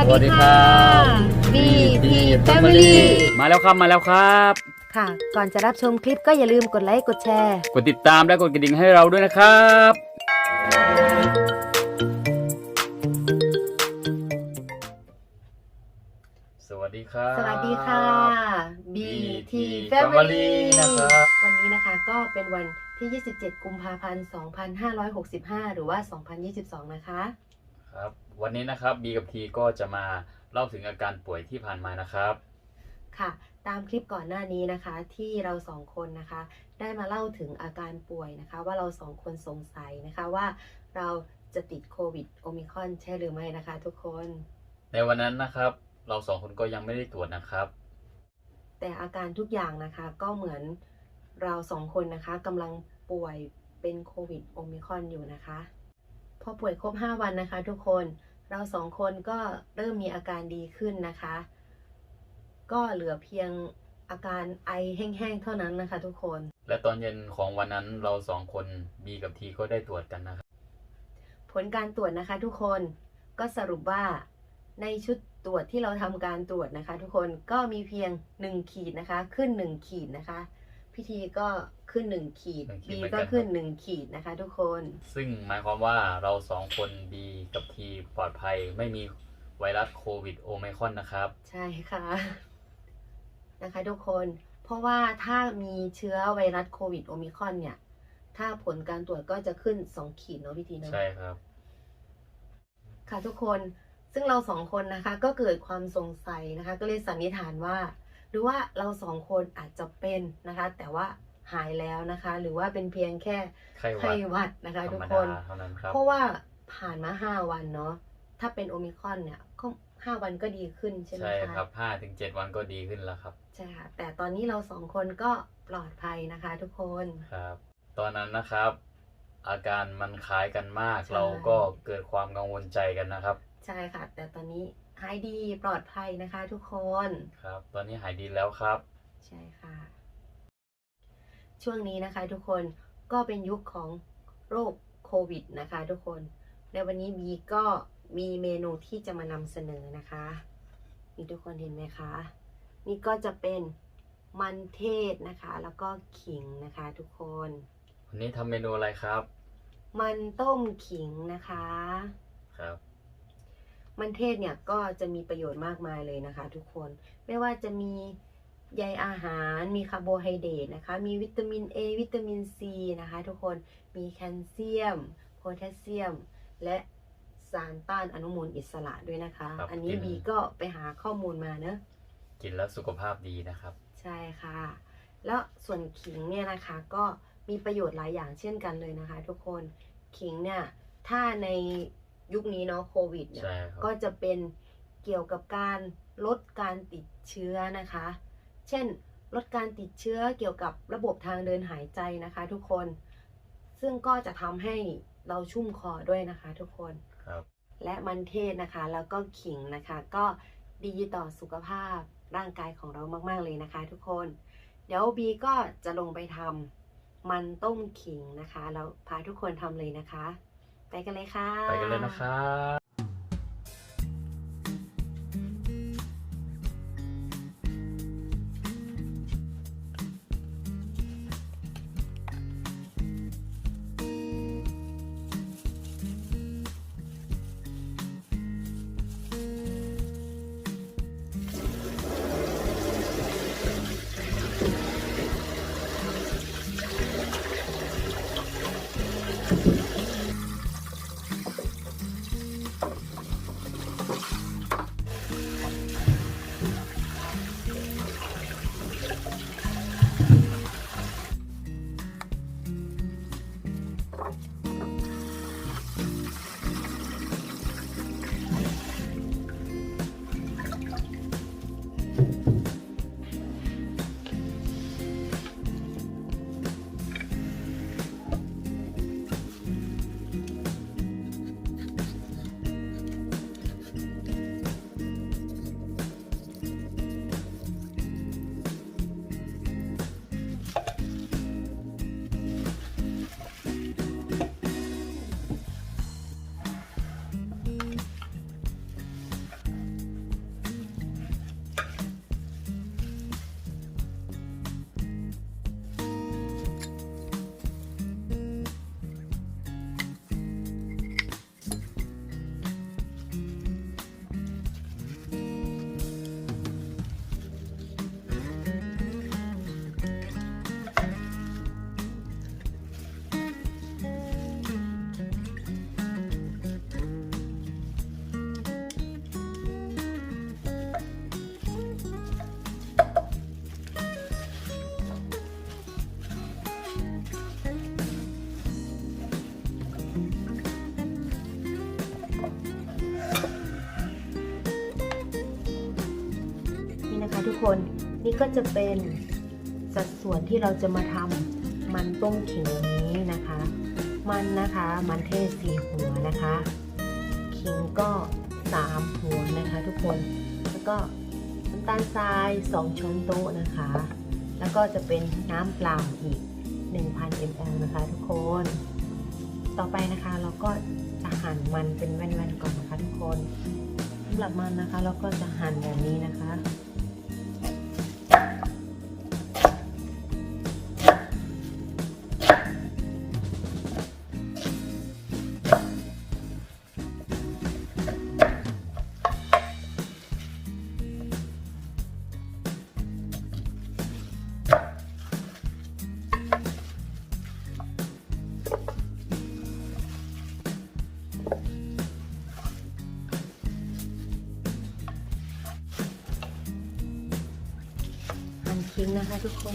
วัสสวัสดีดีครัค่ะบ BP Family Family มาแล้วครับมาแล้วครับ ค่ะ ก่อนจะรับชมคลิปก็อย่าลืมกดไลค์กดแชร์ กดติดตามและกดกระดิ่งให้เราด้วยนะครับ สวัสดีครับ สวัสดีค่ะ BT BT Family Family นะครับวันนี้นะคะก็เป็นวันที่ 27 กุมภาพันธ์ 2565 หรือว่า 2022 นะคะ ครับวันนี้นะครับบีกับทีก็จะมาเล่าถึงอาการป่วยที่ผ่านมานะครับ ค่ะ ตามคลิปก่อนหน้านี้นะคะ ที่เราสองคนนะคะ ได้มาเล่าถึงอาการป่วยนะคะ ว่าเราสองคนสงสัยนะคะว่าเราจะติดโควิดโอมิครอนใช่หรือไม่นะคะทุกคน ในวันนั้นนะครับ เราสองคนก็ยังไม่ได้ตรวจนะครับ แต่อาการทุกอย่างนะคะก็เหมือนเราสองคนนะคะกำลังป่วยเป็นโควิดโอมิครอนอยู่นะคะ พอป่วยครบ 5 วันนะคะ ทุกคนเราสองคนก็เริ่มมีอาการดีขึ้นนะคะ ก็เหลือเพียงอาการไอแห้งๆเท่านั้นนะคะ ทุกคน และตอนเย็นของวันนั้นเราสองคนบีกับทีก็ได้ตรวจกันนะครับ ผลการตรวจนะคะ ทุกคนก็สรุปว่าในชุดตรวจที่เราทำการตรวจนะคะ ทุกคนก็มีเพียง 1 ขีดนะคะ ขึ้น 1 ขีดนะคะ พิธีก็ ขึ้น1ขีด หนึ่งขีดบีเหมือนกันก็ขึ้นครับ1ขีดนะคะ ทุกคน ซึ่งหมายความว่าเราสองคนบีกับทีปลอดภัยไม่มีไวรัสโควิดโอไมครอนนะครับ ใช่ค่ะ นะคะทุกคน เพราะว่าถ้ามีเชื้อไวรัสโควิดโอมิครอนเนี่ย ถ้าผลการตรวจก็จะขึ้น 2 ขีดเนาะพิธีเนาะ ใช่ครับ ค่ะทุกคน ซึ่งเราสองคนนะคะ ก็เกิดความสงสัยนะคะ ก็เลยสันนิษฐานว่า หรือว่าเราสองคนอาจจะเป็นนะคะ แต่ว่า หายแล้วนะคะ หรือว่าเป็นเพียงแค่ไข้หวัไข้ดหวัดนะคะธรทุกรมคดานเท่านั้นครับเพราะว่าผ่านมาห้าวันเนาะถ้าเป็นโอมิครอนเนี่ยก็ห้าวันก็ดีขึ้นใช่ไหมใช่คะครับห้าถึงเจ็ดวันก็ดีขึ้นแล้วครับใช่ค่ะแต่ตอนนี้เราสองคนก็ปลอดภัยนะคะ ทุกคนครับ ตอนนั้นนะครับ อาการมันคล้ายกันมากใช่เราก็เกิดความกังวลใจกันนะครับ ใช่ค่ะ แต่ตอนนี้หายดีปลอดภัยนะคะ ทุกคนครับ ตอนนี้หายดีแล้วครับ ใช่ค่ะ ช่วงนี้นะคะทุกคนก็เป็นยุคของโรคโควิดนะคะ ทุกคนในวันนี้บีก็มีเมนูที่จะมานำเสนอนะคะนี่ทุกคนเห็นไหมคะนี่ก็จะเป็นมันเทศนะคะ แล้วก็ขิงนะคะทุกคน วันนี้ทำเมนูอะไรครับ มันต้มขิงนะคะ ครับ มันเทศเนี่ยก็จะมีประโยชน์มากมายเลยนะคะ ทุกคนไม่ว่าจะมี ใยอาหารมีคาร์โบไฮเดรตนะคะ มีวิตามิน A วิตามิน C นะคะ ทุกคนมีแคลเซียมโพแทสเซียม และสารต้านอนุมูลอิสระด้วยนะคะ ครับอันนี้กิน บีก็ไปหาข้อมูลมาเนอะ กินแล้วสุขภาพดีนะครับ ใช่ค่ะ แล้วส่วนขิงเนี่ยนะคะก็มีประโยชน์หลายอย่างเช่นกันเลยนะคะ ทุกคนขิงเนี่ยถ้าในยุคนี้เนาะโควิดเนี่ยใช่ครับ ก็จะเป็นเกี่ยวกับการลดการติดเชื้อนะคะ เช่น ลดการติดเชื้อเกี่ยวกับระบบทางเดินหายใจนะคะทุกคน ซึ่งก็จะทำให้เราชุ่มคอด้วยนะคะทุกคนครับและมันเทศนะคะ แล้วก็ขิงนะคะ ก็ดีต่อสุขภาพร่างกายของเรามาก ๆ เลยนะคะ ทุกคน เดี๋ยวบีก็จะลงไปทำมันต้มขิงนะคะ แล้วพาทุกคนทำเลยนะคะ ไปกันเลยค่ะ ไปกันเลยนะครับ คน นี่ก็จะเป็นสัดส่วนที่เราจะมาทำมันต้มขิงนี้นะคะ มันนะคะ มันเทศสี่หัวนะคะ ขิงก็สามหัวนะคะทุกคน แล้วก็น้ำตาลทราย2ช้อนโต๊ะนะคะ แล้วก็จะเป็นน้ำเปล่าอีก 1,000 ml นะคะทุกคน ต่อไปนะคะเราก็จะหั่นมันเป็นแว่นๆก่อนนะคะทุกคนสำหรับมันนะคะ เราก็จะหั่นแบบนี้นะคะ นะคะทุกคน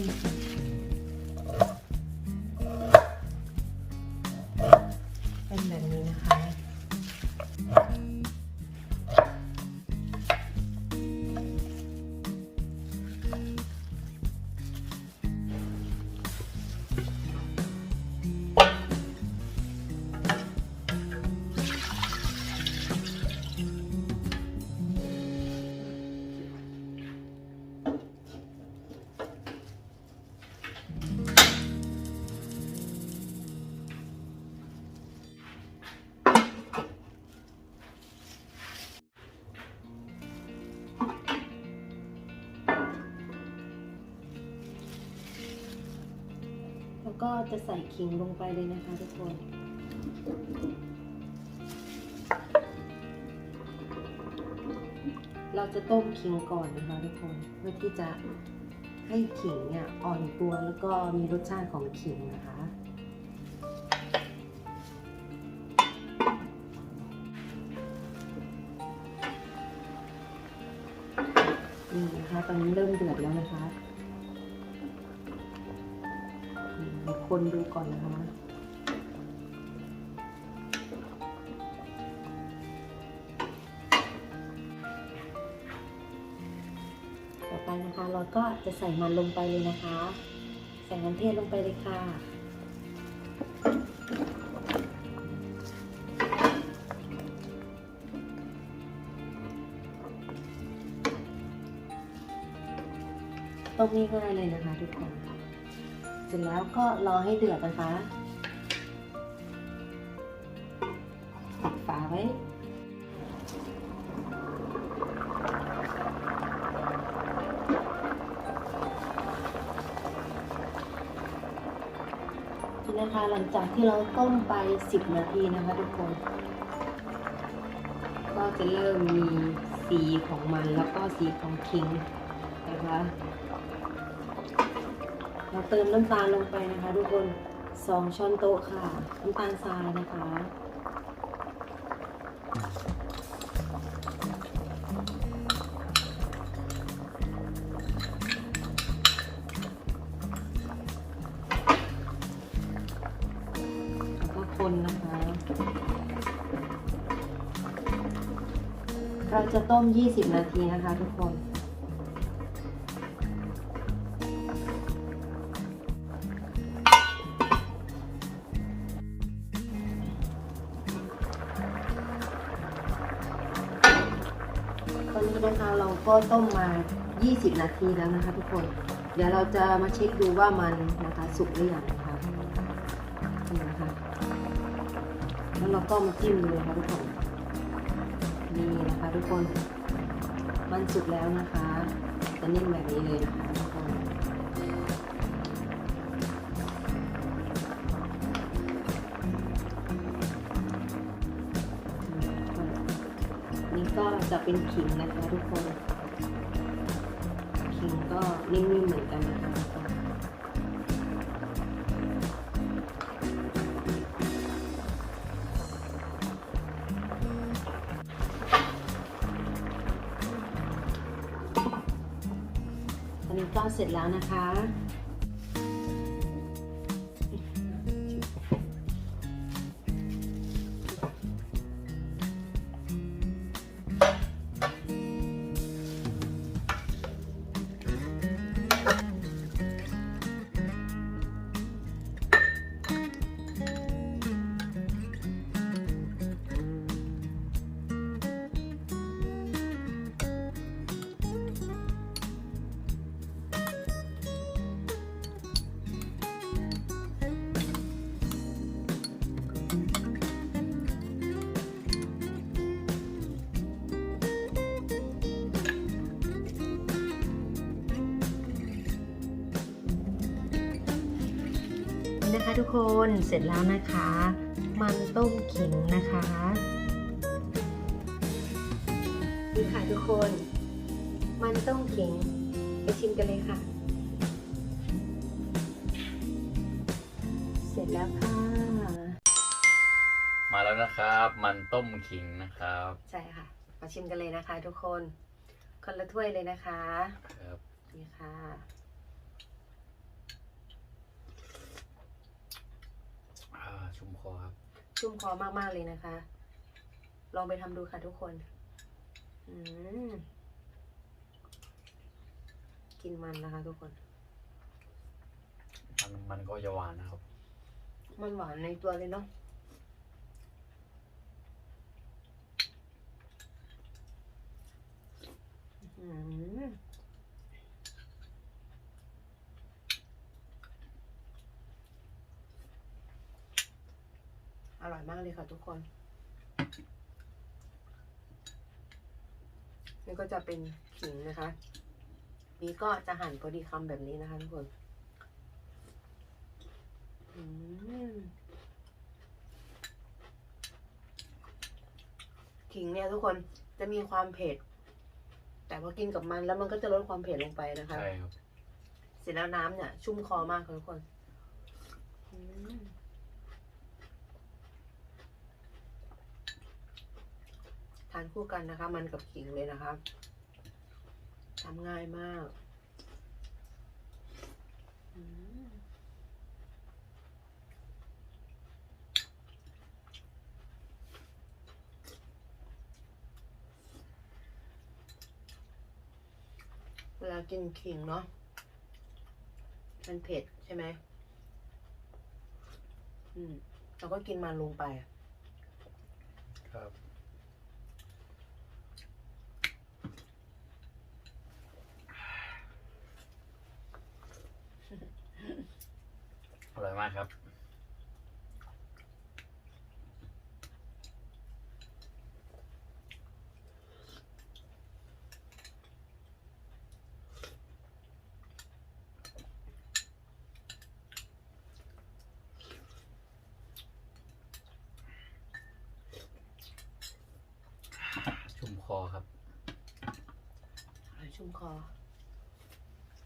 ก็จะใส่ขิงลงไปเลยนะคะทุกคน เราจะต้มขิงก่อนนะคะทุกคนเพื่อที่จะให้ขิงเนี่ยอ่อนตัวแล้วก็มีรสชาติของขิงนะคะ นี่นะคะตอนนี้เริ่มเดือดแล้วนะคะ คนดูก่อนนะคะต่อไปนะคะเราก็จะใส่มันลงไปเลยนะคะ ใส่มันเทศลงไปเลยค่ะต้มง่ายๆเลยนะคะทุกคน เสร็จแล้วก็รอให้เดือดนะคะปิดฝาไว้นี่นะคะหลังจากที่เราต้มไป 10 นาทีนะคะทุกคน ก็จะเริ่มมีสีของมันแล้วก็สีของคิงนะคะ เราเติมน้ำตาลลงไปนะคะทุกคน2ช้อนโต๊ะค่ะ น้ำตาลทรายนะคะแล้วก็คนนะคะ เราจะต้ม 20 นาทีนะคะทุกคน ก็ต้มมา 20 นาทีแล้วนะคะทุกคน เดี๋ยวเราจะมาเช็คดูว่ามันนะคะสุกหรือยังนะคะนี่นะคะแล้วเราก็มาจิ้มดูเลยค่ะทุกคนนี่นะคะทุกคน มันสุกแล้วนะคะจะนิ่มแบบนี้เลยนะคะทุกคนนี่ก็จะเป็นขิงนะคะทุกคน ก็นิ่มๆเหมือนกันนะคะอันนี้ก็เสร็จแล้วนะคะ ทุกคนเสร็จแล้วนะคะ มันต้มขิงนะคะนี่ค่ะทุกคน มันต้มขิงไปชิมกันเลยค่ะ เสร็จแล้วค่ะ มาแล้วนะครับ มันต้มขิงนะครับ ใช่ค่ะ มาชิมกันเลยนะคะ ทุกคน คนละถ้วยเลยนะคะ ครับ นี่ค่ะ อ่า ชุ่มคอครับ ชุ่มคอมากๆเลยนะคะ ลองไปทำดูค่ะทุกคนอืมกินมันนะคะทุกคน มันมันก็จะหวานนะครับ มันหวานในตัวเลยเนาะอื้อหืออ ร่อยมากเลยค่ะทุกคน นี่ก็จะเป็นขิงนะคะ นี่ก็จะหั่นพอดีคำแบบนี้นะคะทุกคนอืมขิงเนี่ยทุกคนจะมีความเผ็ด แต่พอกินกับมันแล้วมันก็จะลดความเผ็ดลงไปนะคะ ใช่ครับ เสร็จแล้วน้ำเนี่ย ชุ่มคอมากค่ะทุกคน อืมานคู่กันนะคะ มันกับขิงเลยนะคะทำง่ายมากเวลากินขิงเนาะ มันเผ็ดใช่ไหม อืมเราก็กินมันลงไป ครับ อร่อยมากครับชุ่มคอครับอร่อยชุ่มคอ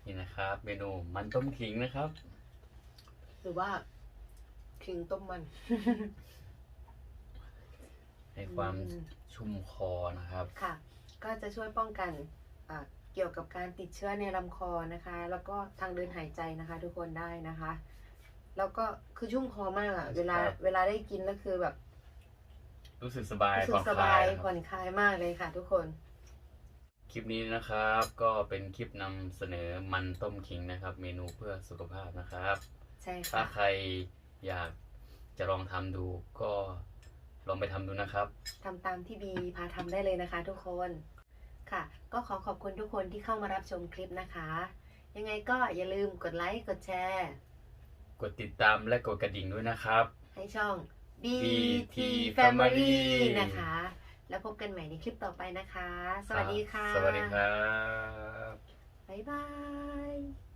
นี่นะครับ เมนูมันต้มขิงนะครับ หรือว่าขิงต้มมัน ให้ความอืม ชุ่มคอนะครับ ค่ะ ก็จะช่วยป้องกันอ่าเกี่ยวกับการติดเชื้อในลำคอนะคะ แล้วก็ทางเดินหายใจนะคะ ทุกคนได้นะคะ แล้วก็คือชุ่มคอมากอะเวลา ครับ เวลาได้กินแล้วคือแบบรู้สึกสบายรู้สึผ่อกนสคบาลายยนะคผ่รับอนคลายมากเลยค่ะ ทุกคน คลิปนี้นะครับ ก็เป็นคลิปนำเสนอมันต้มขิงนะครับ เมนูเพื่อสุขภาพนะครับ ใช่ถ้าค่ะ ใครอยากจะลองทำดูก็ลองไปทำดูนะครับ ทำตามที่บีพาทำได้เลยนะคะทุกคนค่ะ ก็ขอขอบคุณทุกคนที่เข้ามารับชมคลิปนะคะ ยังไงก็อย่าลืมกดไลค์กดแชร์ กดติดตามและกดกระดิ่งด้วยนะครับ ให้ช่อง BT BT Family Family นะคะ แล้วพบกันใหม่ในคลิปต่อไปนะคะ สวัสดีค่ะ สวัสดีครับ บ๊ายบาย